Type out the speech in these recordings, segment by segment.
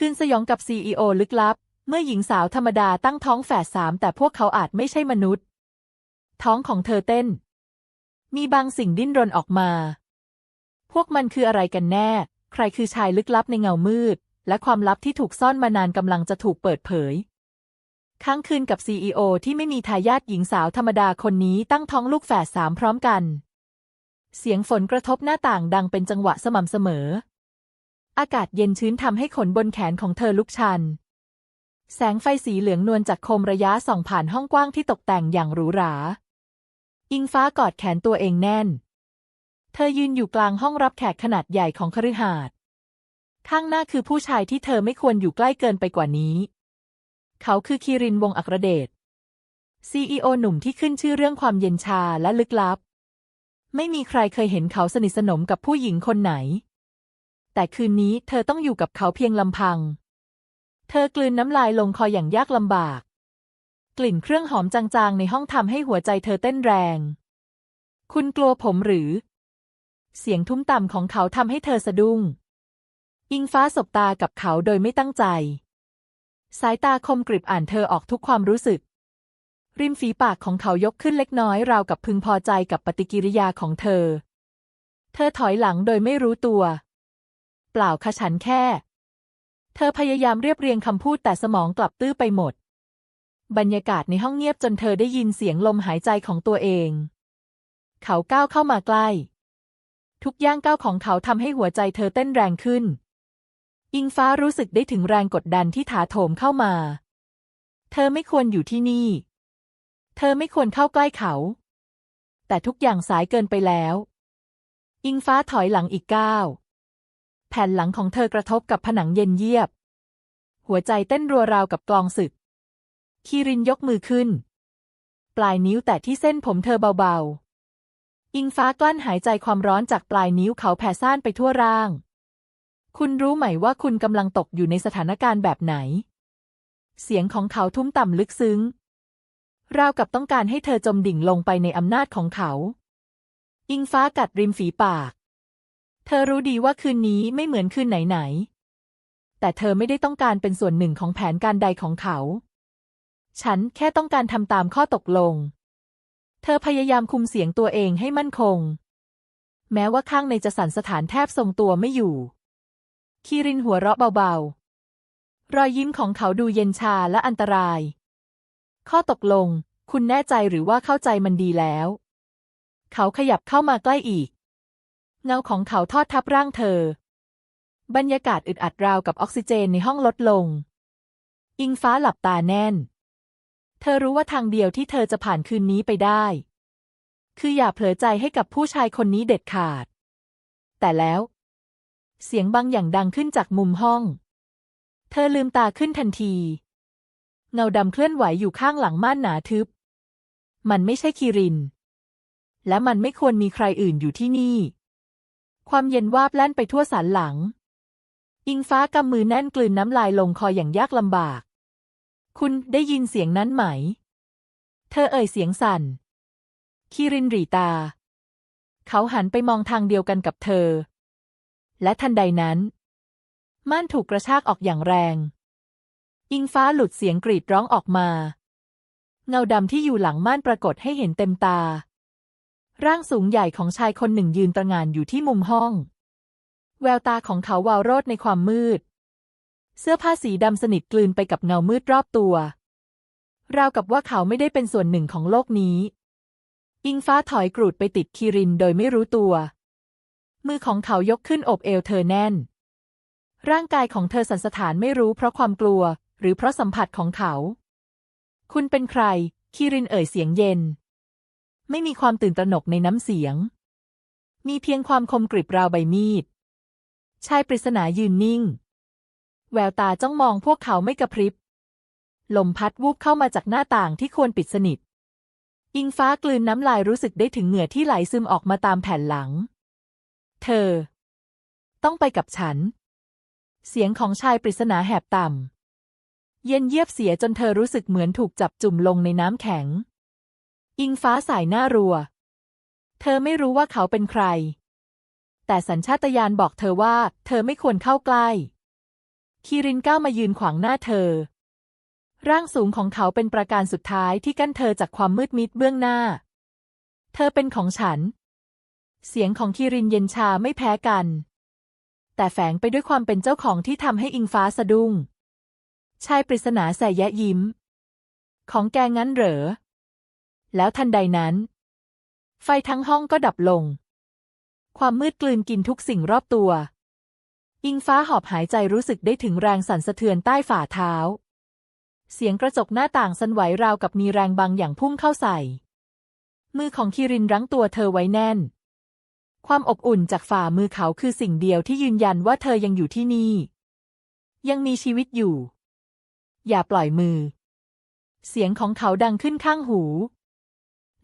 คืนสยองกับซีอีโอลึกลับ เมื่อหญิงสาวธรรมดาตั้งท้องแฝดสามแต่พวกเขาอาจไม่ใช่มนุษย์ ท้องของเธอเต้น มีบางสิ่งดิ้นรนออกมา พวกมันคืออะไรกันแน่ ใครคือชายลึกลับในเงามืด และความลับที่ถูกซ่อนมานานกำลังจะถูกเปิดเผยค้างคืนกับซีอที่ไม่มีทายาทหญิงสาวธรรมดาคนนี้ตั้งท้องลูกแฝดสามพร้อมกัน เสียงฝนกระทบหน้าต่างดังเป็นจังหวะสม่ำเสมอ อากาศเย็นชื้นทำให้ขนบนแขนของเธอลุกชัน แสงไฟสีเหลืองนวลจากโคมระยะส่องผ่านห้องกว้างที่ตกแต่งอย่างหรูหรา อิงฟ้ากอดแขนตัวเองแน่น เธอยืนอยู่กลางห้องรับแขกขนาดใหญ่ของคฤหาสน์ข้างหน้าคือผู้ชายที่เธอไม่ควรอยู่ใกล้เกินไปกว่านี้ เขาคือคีรินวงอัครเดชซีอหนุ่มที่ขึ้นชื่อเรื่องความเย็นชาและลึกลับ ไม่มีใครเคยเห็นเขาสนิทสนมกับผู้หญิงคนไหน แต่คืนนี้เธอต้องอยู่กับเขาเพียงลำพัง เธอกลืนน้ำลายลงคออย่างยากลำบาก กลิ่นเครื่องหอมจางๆ ในห้องทำให้หัวใจเธอเต้นแรง คุณกลัวผมหรือ เสียงทุ้มต่ำของเขาทำให้เธอสะดุ้ง อิงฟ้าสบตากับเขาโดยไม่ตั้งใจ สายตาคมกริบอ่านเธอออกทุกความรู้สึก ริมฝีปากของเขายกขึ้นเล็กน้อยราวกับพึงพอใจกับปฏิกิริยาของเธอ เธอถอยหลังโดยไม่รู้ตัว เปล่าค่ะฉันแค่ เธอพยายามเรียบเรียงคำพูดแต่สมองกลับตื้อไปหมด บรรยากาศในห้องเงียบจนเธอได้ยินเสียงลมหายใจของตัวเอง เขาก้าวเข้ามาใกล้ ทุกย่างก้าวของเขาทำให้หัวใจเธอเต้นแรงขึ้น อิงฟ้ารู้สึกได้ถึงแรงกดดันที่ถาโถมเข้ามา เธอไม่ควรอยู่ที่นี่ เธอไม่ควรเข้าใกล้เขา แต่ทุกอย่างสายเกินไปแล้ว อิงฟ้าถอยหลังอีกก้าว แผ่นหลังของเธอกระทบกับผนังเย็นเยียบ หัวใจเต้นรัวราวกับกลองศึก คีรินยกมือขึ้น ปลายนิ้วแตะที่เส้นผมเธอเบาๆ อิงฟ้ากลั้นหายใจความร้อนจากปลายนิ้วเขาแผ่ซ่านไปทั่วร่าง คุณรู้ไหมว่าคุณกำลังตกอยู่ในสถานการณ์แบบไหน เสียงของเขาทุ้มต่ำลึกซึ้ง ราวกับต้องการให้เธอจมดิ่งลงไปในอำนาจของเขา อิงฟ้ากัดริมฝีปาก เธอรู้ดีว่าคืนนี้ไม่เหมือนคืนไหนๆ แต่เธอไม่ได้ต้องการเป็นส่วนหนึ่งของแผนการใดของเขา ฉันแค่ต้องการทำตามข้อตกลง เธอพยายามคุมเสียงตัวเองให้มั่นคง แม้ว่าข้างในจะสั่นสถานแทบทรงตัวไม่อยู่ คีรินหัวเราะเบาๆ รอยยิ้มของเขาดูเย็นชาและอันตราย ข้อตกลง คุณแน่ใจหรือว่าเข้าใจมันดีแล้ว เขาขยับเข้ามาใกล้อีก เงาของเขาทอดทับร่างเธอ บรรยากาศอึดอัดราวกับออกซิเจนในห้องลดลง อิงฟ้าหลับตาแน่น เธอรู้ว่าทางเดียวที่เธอจะผ่านคืนนี้ไปได้ คืออย่าเผลอใจให้กับผู้ชายคนนี้เด็ดขาด แต่แล้ว เสียงบางอย่างดังขึ้นจากมุมห้อง เธอลืมตาขึ้นทันที เงาดำเคลื่อนไหวอยู่ข้างหลังม่านหนาทึบ มันไม่ใช่คีริน และมันไม่ควรมีใครอื่นอยู่ที่นี่ ความเย็นวาบแล่นไปทั่วสันหลัง อิงฟ้ากำมือแน่นกลืนน้ำลายลงคออย่างยากลำบาก คุณได้ยินเสียงนั้นไหม เธอเอ่ยเสียงสั่นคีรินหรีตา เขาหันไปมองทางเดียวกันกับเธอ และทันใดนั้น ม่านถูกกระชากออกอย่างแรง อิงฟ้าหลุดเสียงกรีดร้องออกมา เงาดำที่อยู่หลังม่านปรากฏให้เห็นเต็มตา ร่างสูงใหญ่ของชายคนหนึ่งยืนตระหง่านอยู่ที่มุมห้อง แววตาของเขาวาวโรดในความมืด เสื้อผ้าสีดำสนิทกลืนไปกับเงามืดรอบตัว ราวกับว่าเขาไม่ได้เป็นส่วนหนึ่งของโลกนี้ อิงฟ้าถอยกรูดไปติดคีรินโดยไม่รู้ตัว มือของเขายกขึ้นอบเอวเธอแน่น ร่างกายของเธอสันสถานไม่รู้เพราะความกลัว หรือเพราะสัมผัสของเขา คุณเป็นใครคีรินเอ่ยเสียงเย็น ไม่มีความตื่นตระหนกในน้ำเสียง มีเพียงความคมกริบราวใบมีด ชายปริศนายืนนิ่ง แววตาจ้องมองพวกเขาไม่กระพริบ ลมพัดวูบเข้ามาจากหน้าต่างที่ควรปิดสนิท อิงฟ้ากลืนน้ำลายรู้สึกได้ถึงเหงื่อที่ไหลซึมออกมาตามแผ่นหลัง เธอ ต้องไปกับฉัน เสียงของชายปริศนาแหบต่ำเย็นเยียบเสียจนเธอรู้สึกเหมือนถูกจับจุ่มลงในน้ำแข็ง อิงฟ้าสายหน้ารัว เธอไม่รู้ว่าเขาเป็นใคร แต่สัญชาตญาณบอกเธอว่า เธอไม่ควรเข้าใกล้ คีรินก้าวมายืนขวางหน้าเธอ ร่างสูงของเขาเป็นประการสุดท้ายที่กั้นเธอจากความมืดมิดเบื้องหน้า เธอเป็นของฉัน เสียงของคีรินเย็นชาไม่แพ้กัน แต่แฝงไปด้วยความเป็นเจ้าของที่ทำให้อิงฟ้าสะดุ้งชายปริศนาแสยะยิ้ม ของแกงั้นเหรอ แล้วทันใดนั้น ไฟทั้งห้องก็ดับลง ความมืดกลืนกินทุกสิ่งรอบตัว อิงฟ้าหอบหายใจรู้สึกได้ถึงแรงสั่นสะเทือนใต้ฝ่าเท้า เสียงกระจกหน้าต่างสั่นไหวราวกับมีแรงบางอย่างพุ่งเข้าใส่ มือของคิรินรั้งตัวเธอไว้แน่น ความอบอุ่นจากฝ่ามือเขาคือสิ่งเดียวที่ยืนยันว่าเธอยังอยู่ที่นี่ ยังมีชีวิตอยู่ อย่าปล่อยมือเสียงของเขาดังขึ้นข้างหู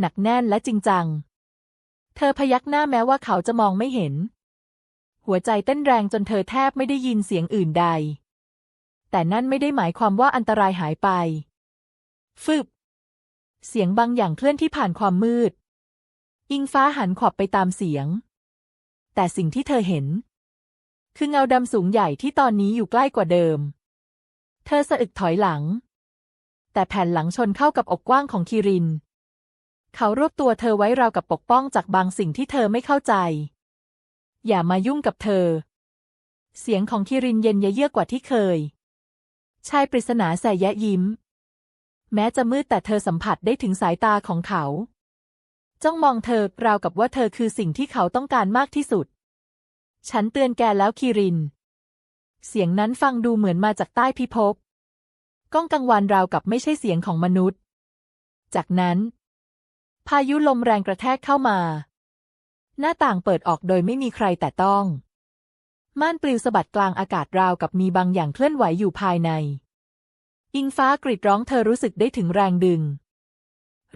หนักแน่นและจริงจัง เธอพยักหน้าแม้ว่าเขาจะมองไม่เห็น หัวใจเต้นแรงจนเธอแทบไม่ได้ยินเสียงอื่นใด แต่นั่นไม่ได้หมายความว่าอันตรายหายไป ฟึบ เสียงบางอย่างเคลื่อนที่ผ่านความมืด อิงฟ้าหันขวับไปตามเสียง แต่สิ่งที่เธอเห็น คือเงาดำสูงใหญ่ที่ตอนนี้อยู่ใกล้กว่าเดิม เธอสะอึกถอยหลัง แต่แผ่นหลังชนเข้ากับอกกว้างของคิริน เขารวบตัวเธอไว้ราวกับปกป้องจากบางสิ่งที่เธอไม่เข้าใจ อย่ามายุ่งกับเธอ เสียงของคิรินเย็นเยือกกว่าที่เคย ชายปริศนาแสยะยิ้ม แม้จะมืดแต่เธอสัมผัสได้ถึงสายตาของเขา จ้องมองเธอราวกับว่าเธอคือสิ่งที่เขาต้องการมากที่สุด ฉันเตือนแกแล้วคิริน เสียงนั้นฟังดูเหมือนมาจากใต้พิภพก้องกังวานราวกับไม่ใช่เสียงของมนุษย์ จากนั้น พายุลมแรงกระแทกเข้ามา หน้าต่างเปิดออกโดยไม่มีใครแต่ต้อง ม่านปลิวสะบัดกลางอากาศราวกับมีบางอย่างเคลื่อนไหวอยู่ภายใน อิงฟ้ากรีดร้องเธอรู้สึกได้ถึงแรงดึง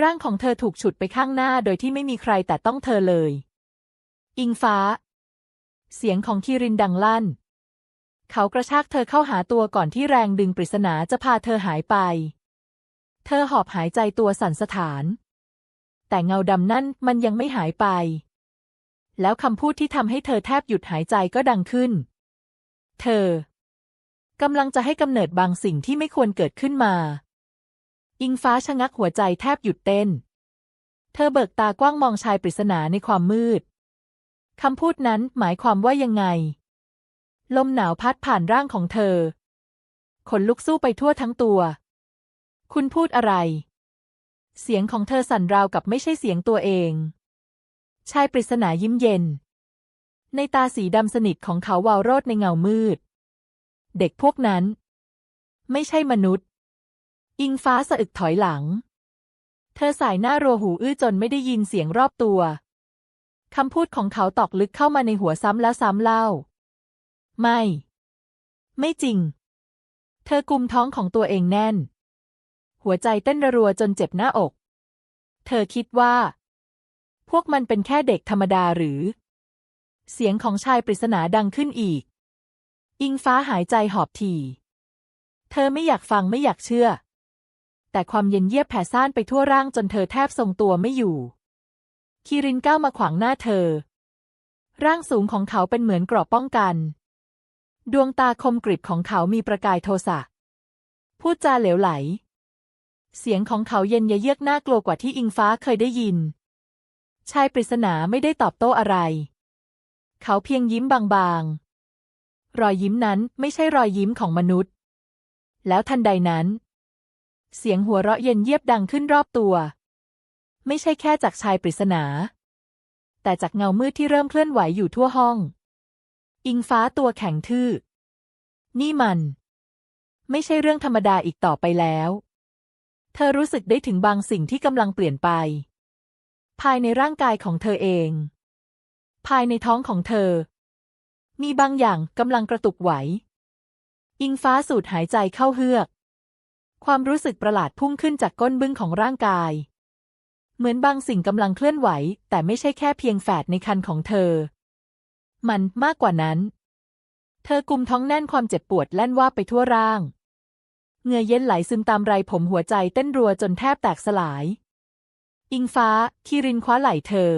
ร่างของเธอถูกฉุดไปข้างหน้าโดยที่ไม่มีใครแต่ต้องเธอเลย อิงฟ้า เสียงของคีรินดังลั่น เขากระชากเธอเข้าหาตัวก่อนที่แรงดึงปริศนาจะพาเธอหายไป เธอหอบหายใจตัวสั่นสะท้าน แต่เงาดำนั่นมันยังไม่หายไป แล้วคำพูดที่ทำให้เธอแทบหยุดหายใจก็ดังขึ้น เธอกำลังจะให้กำเนิดบางสิ่งที่ไม่ควรเกิดขึ้นมา อิงฟ้าชะงักหัวใจแทบหยุดเต้น เธอเบิกตากว้างมองชายปริศนาในความมืดคำพูดนั้นหมายความว่ายังไง ลมหนาวพัดผ่านร่างของเธอขนลุกสู้ไปทั่วทั้งตัว คุณพูดอะไร เสียงของเธอสั่นราวกับไม่ใช่เสียงตัวเอง ชายปริศนายิ้มเย็น ในตาสีดำสนิทของเขาวาวโรดในเงามืด เด็กพวกนั้น ไม่ใช่มนุษย์ อิงฟ้าสะอึกถอยหลัง เธอสายหน้ารัวหูอื้อจนไม่ได้ยินเสียงรอบตัวคำพูดของเขาตอกลึกเข้ามาในหัวซ้ำแล้วซ้ำเล่า ไม่ ไม่จริง เธอกุมท้องของตัวเองแน่น หัวใจเต้นรัวจนเจ็บหน้าอก เธอคิดว่า พวกมันเป็นแค่เด็กธรรมดาหรือ เสียงของชายปริศนาดังขึ้นอีก อิงฟ้าหายใจหอบถี่เธอไม่อยากฟังไม่อยากเชื่อ แต่ความเย็นเยียบแผ่ซ่านไปทั่วร่างจนเธอแทบทรงตัวไม่อยู่คีรินก้าวมาขวางหน้าเธอ ร่างสูงของเขาเป็นเหมือนกรอบป้องกัน ดวงตาคมกริบของเขามีประกายโทสะพูดจาเหลวไหล เสียงของเขาเย็นเยือกน่ากลัวกว่าที่อิงฟ้าเคยได้ยิน ชายปริศนาไม่ได้ตอบโต้อะไร เขาเพียงยิ้มบางๆ รอยยิ้มนั้นไม่ใช่รอยยิ้มของมนุษย์ แล้วทันใดนั้น เสียงหัวเราะเย็นเยียบดังขึ้นรอบตัว ไม่ใช่แค่จากชายปริศนา แต่จากเงามืดที่เริ่มเคลื่อนไหวอยู่ทั่วห้อง อิงฟ้าตัวแข็งทื่อ นี่มัน ไม่ใช่เรื่องธรรมดาอีกต่อไปแล้ว เธอรู้สึกได้ถึงบางสิ่งที่กำลังเปลี่ยนไป ภายในร่างกายของเธอเอง ภายในท้องของเธอ มีบางอย่างกำลังกระตุกไหว อิงฟ้าสูดหายใจเข้าเฮือก ความรู้สึกประหลาดพุ่งขึ้นจากก้นบึ้งของร่างกาย เหมือนบางสิ่งกำลังเคลื่อนไหว แต่ไม่ใช่แค่เพียงแฝดในคันของเธอ มันมากกว่านั้น เธอกุมท้องแน่นความเจ็บปวดแล่นว่าไปทั่วร่าง เงื่อเย็นไหลซึมตามไรผมหัวใจเต้นรัวจนแทบแตกสลาย อิงฟ้าคีรินคว้าไหล่เธอ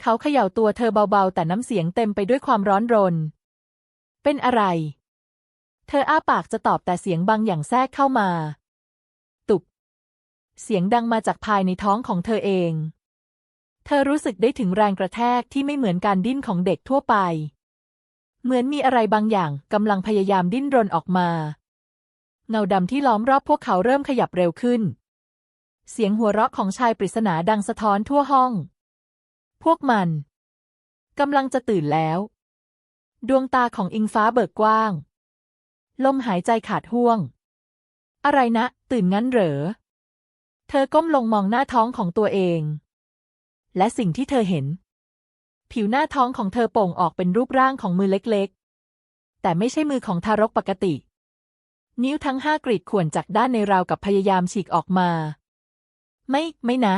เขาเขย่าตัวเธอเบาๆ แต่น้ำเสียงเต็มไปด้วยความร้อนรน เป็นอะไร เธออ้าปากจะตอบแต่เสียงบางอย่างแทรกเข้ามา ตุบ เสียงดังมาจากภายในท้องของเธอเอง เธอรู้สึกได้ถึงแรงกระแทกที่ไม่เหมือนการดิ้นของเด็กทั่วไป เหมือนมีอะไรบางอย่างกำลังพยายามดิ้นรนออกมา เงาดำที่ล้อมรอบพวกเขาเริ่มขยับเร็วขึ้น เสียงหัวเราะของชายปริศนาดังสะท้อนทั่วห้อง พวกมันกำลังจะตื่นแล้ว ดวงตาของอิงฟ้าเบิกกว้าง ลมหายใจขาดห่วง อะไรนะ ตื่นงั้นเหรอ เธอก้มลงมองหน้าท้องของตัวเอง และสิ่งที่เธอเห็น ผิวหน้าท้องของเธอโป่งออกเป็นรูปร่างของมือเล็กๆ แต่ไม่ใช่มือของทารกปกติ นิ้วทั้งห้ากรีดข่วนจากด้านในราวกับพยายามฉีกออกมา ไม่ ไม่นะ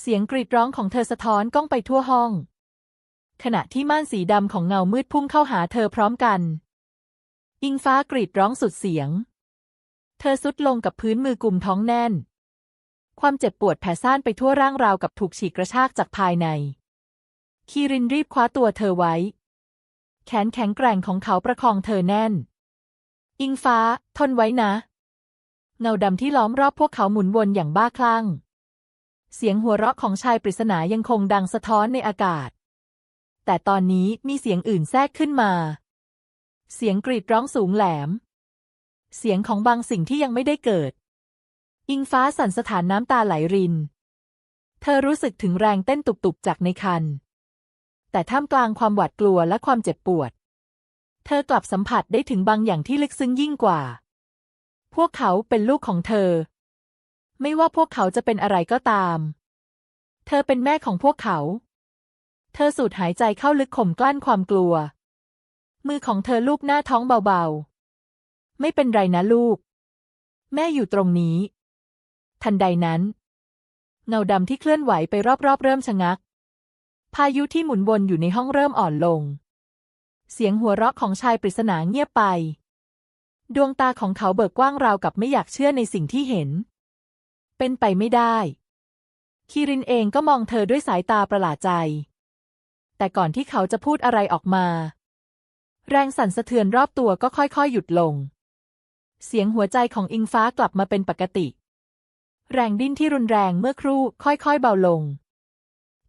เสียงกรีดร้องของเธอสะท้อนก้องไปทั่วห้อง ขณะที่ม่านสีดำของเงามืดพุ่งเข้าหาเธอพร้อมกัน อิงฟ้ากรีดร้องสุดเสียง เธอสุดลงกับพื้นมือกลุ่มท้องแน่น ความเจ็บปวดแผ่ซ่านไปทั่วร่างราวกับถูกฉีกกระชากจากภายใน คีรินรีบคว้าตัวเธอไว้ แขนแข็งแกร่งของเขาประคองเธอแน่น อิงฟ้า ทนไว้นะ เงาดำที่ล้อมรอบพวกเขาหมุนวนอย่างบ้าคลั่ง เสียงหัวเราะของชายปริศนายังคงดังสะท้อนในอากาศ แต่ตอนนี้มีเสียงอื่นแทรกขึ้นมา เสียงกรีดร้องสูงแหลม เสียงของบางสิ่งที่ยังไม่ได้เกิด อิงฟ้าสั่นสถานน้ำตาไหลริน เธอรู้สึกถึงแรงเต้นตุบๆจากในคันแต่ท่ามกลางความหวาดกลัวและความเจ็บปวด เธอกลับสัมผัสได้ถึงบางอย่างที่ลึกซึ้งยิ่งกว่า พวกเขาเป็นลูกของเธอ ไม่ว่าพวกเขาจะเป็นอะไรก็ตาม เธอเป็นแม่ของพวกเขา เธอสูดหายใจเข้าลึกข่มกลั้นความกลัว มือของเธอลูบหน้าท้องเบาๆ ไม่เป็นไรนะลูก แม่อยู่ตรงนี้ ทันใดนั้น เงาดำที่เคลื่อนไหวไปรอบๆ เริ่มชะงัก พายุที่หมุนวนอยู่ในห้องเริ่มอ่อนลง เสียงหัวเราะของชายปริศนาเงียบไป ดวงตาของเขาเบิกกว้างราวกับไม่อยากเชื่อในสิ่งที่เห็น เป็นไปไม่ได้คีรินเองก็มองเธอด้วยสายตาประหลาดใจ แต่ก่อนที่เขาจะพูดอะไรออกมา แรงสั่นสะเทือนรอบตัวก็ค่อยๆ หยุดลง เสียงหัวใจของอิงฟ้ากลับมาเป็นปกติ แรงดิ้นที่รุนแรงเมื่อครู่ค่อยๆ เบาลง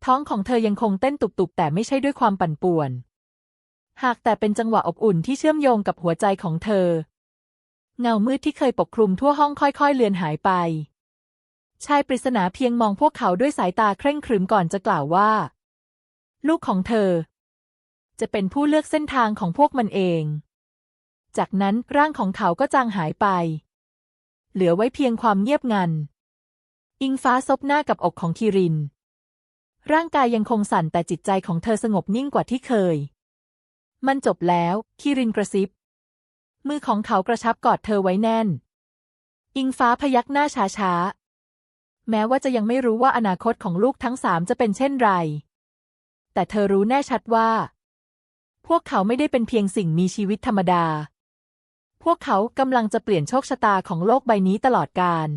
ท้องของเธอยังคงเต้นตุบๆแต่ไม่ใช่ด้วยความปั่นป่วน หากแต่เป็นจังหวะอบอุ่นที่เชื่อมโยงกับหัวใจของเธอ เงามืดที่เคยปกคลุมทั่วห้องค่อยๆ เลือนหายไป ชายปริศนาเพียงมองพวกเขาด้วยสายตาเคร่งครึมก่อนจะกล่าวว่า ลูกของเธอ จะเป็นผู้เลือกเส้นทางของพวกมันเอง จากนั้นร่างของเขาก็จางหายไป เหลือไว้เพียงความเงียบงัน อิงฟ้าซบหน้ากับอกของคิริน ร่างกายยังคงสั่นแต่จิตใจของเธอสงบนิ่งกว่าที่เคย มันจบแล้ว คิรินกระซิบ มือของเขากระชับกอดเธอไว้แน่น อิงฟ้าพยักหน้าช้าๆ แม้ว่าจะยังไม่รู้ว่าอนาคตของลูกทั้งสามจะเป็นเช่นไร แต่เธอรู้แน่ชัดว่า พวกเขาไม่ได้เป็นเพียงสิ่งมีชีวิตธรรมดา พวกเขากำลังจะเปลี่ยนโชคชะตาของโลกใบนี้ตลอดกาล